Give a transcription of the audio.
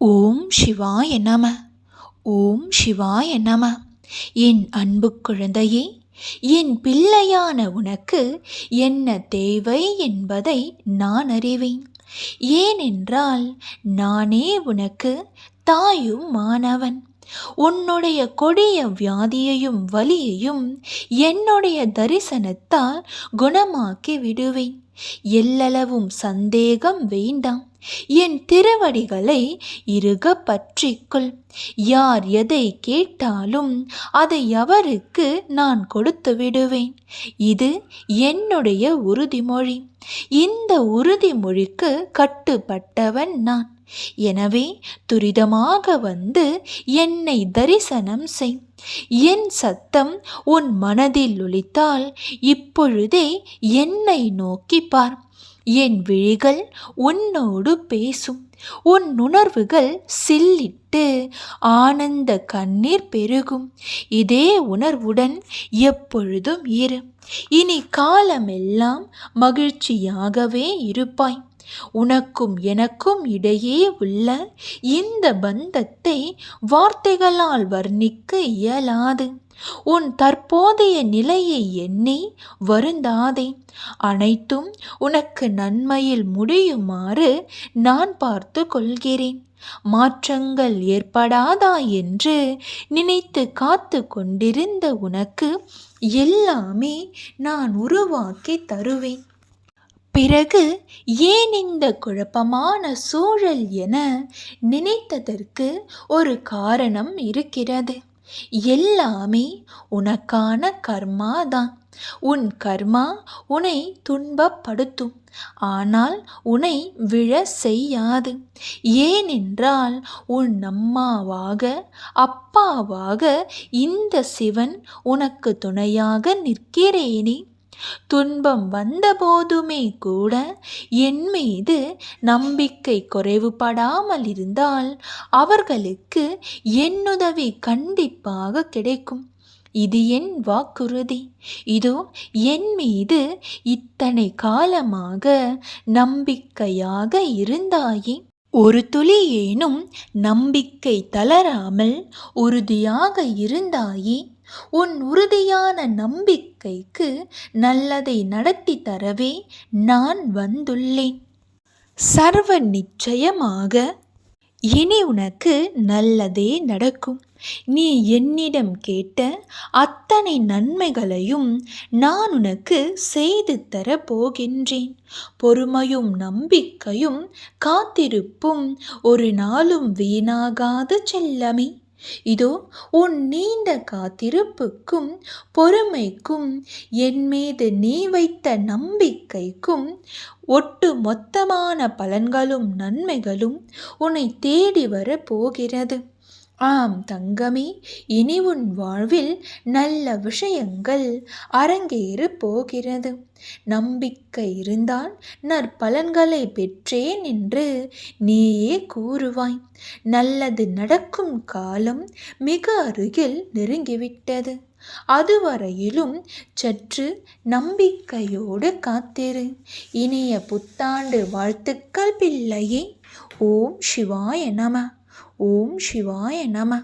ஓம் சிவாய நம. ஓம் சிவாய நம. என் அன்பு குழந்தையே என் பிள்ளையான உனக்கு என்ன தேவை என்பதை நான் அறிவேன். ஏனென்றால் நானே உனக்கு தாயும் மாணவன் உன்னுடைய கொடிய வியாதியையும் வலியையும் என்னுடைய தரிசனத்தால் குணமாக்கி விடுவேன் எல்லளவும் சந்தேகம் வேண்டாம். என் திருவடிகளை இறுக பற்றிக்கொள். யார் எதை கேட்டாலும் அதை அவருக்கு நான் கொடுத்து விடுவேன். இது என்னுடைய உறுதிமொழி. இந்த உறுதிமொழிக்கு கட்டுப்பட்டவன் நான். எனவே துரிதமாக வந்து என்னை தரிசனம் செய். என் சத்தம் உன் மனதில் ஒலித்தால் இப்பொழுதே என்னை நோக்கி பார். என் விழிகள் உன்னோடு பேசும். உன் உணர்வுகள் சில்லிட்டு ஆனந்த கண்ணீர் பெருகும். இதே உணர்வுடன் எப்பொழுதும் இரு. இனி காலமெல்லாம் மகிழ்ச்சியாகவே இருப்பாய். உனக்கும் எனக்கும் இடையே உள்ள இந்த பந்தத்தை வார்த்தைகளால் வர்ணிக்க இயலாது. உன் தற்போதைய நிலையை எண்ணி வருந்தாதே. அனைத்தும் உனக்கு நன்மையில் முடியுமாறு நான் பார்த்து கொள்கிறேன். மாற்றங்கள் ஏற்படாதா என்று நினைத்து காத்து கொண்டிருந்த உனக்கு எல்லாமே நான் உருவாக்கி தருவேன். பிறகு ஏன் இந்த குழப்பமான சூழல் என நினைத்ததற்கு ஒரு காரணம் இருக்கிறது. எல்லாமே உனக்கான கர்மா தான் உன் கர்மா உன்னை துன்பப்படுத்தும். ஆனால் உன்னை விழ செய்யாது. ஏனென்றால் உன் அம்மாவாக அப்பாவாக இந்த சிவன் உனக்கு துணையாக நிற்கிறேனே. துன்பம் வந்தபோதுமே கூட என் மீது நம்பிக்கை குறைவுபடாமல் இருந்தால் அவர்களுக்கு என்னுதவி கண்டிப்பாக கிடைக்கும். இது என் வாக்குறுதி. இதோ என் மீது இத்தனை காலமாக நம்பிக்கையாக இருந்தாயே. ஒரு துளி ஏனும் நம்பிக்கை தளராமல் உறுதியாக இருந்தாயே. உன் உறுதியான நம்பிக்கைக்கு நல்லதை நடத்தி தரவே நான் வந்துள்ளேன். சர்வ நிச்சயமாக இனி உனக்கு நல்லதே நடக்கும். நீ என்னிடம் கேட்ட அத்தனை நன்மைகளையும் நான் உனக்கு செய்து தர போகின்றேன். பொறுமையும் நம்பிக்கையும் காத்திருப்பும் ஒரு நாளும் வீணாகாது செல்லமே. இதோ உன் நீண்ட காத்திருப்புக்கும் பொறுமைக்கும் என் மீது நீ வைத்த நம்பிக்கைக்கும் ஒட்டு மொத்தமான பலன்களும் நன்மைகளும் உன்னை தேடி வர போகிறது. ஆம் தங்கமே இனி உன் வாழ்வில் நல்ல விஷயங்கள் அரங்கேறு போகிறது. நம்பிக்கை இருந்தால் நற்பலன்களை பெற்றேன் என்று நீயே கூறுவாய். நல்லது நடக்கும் காலம் மிக அருகில் நெருங்கிவிட்டது. அதுவரையிலும் சற்று நம்பிக்கையோடு காத்திரு. இனிய புத்தாண்டு வாழ்த்துக்கள் பிள்ளையே. ஓம் சிவாய நம. ஓம் சிவாய நம.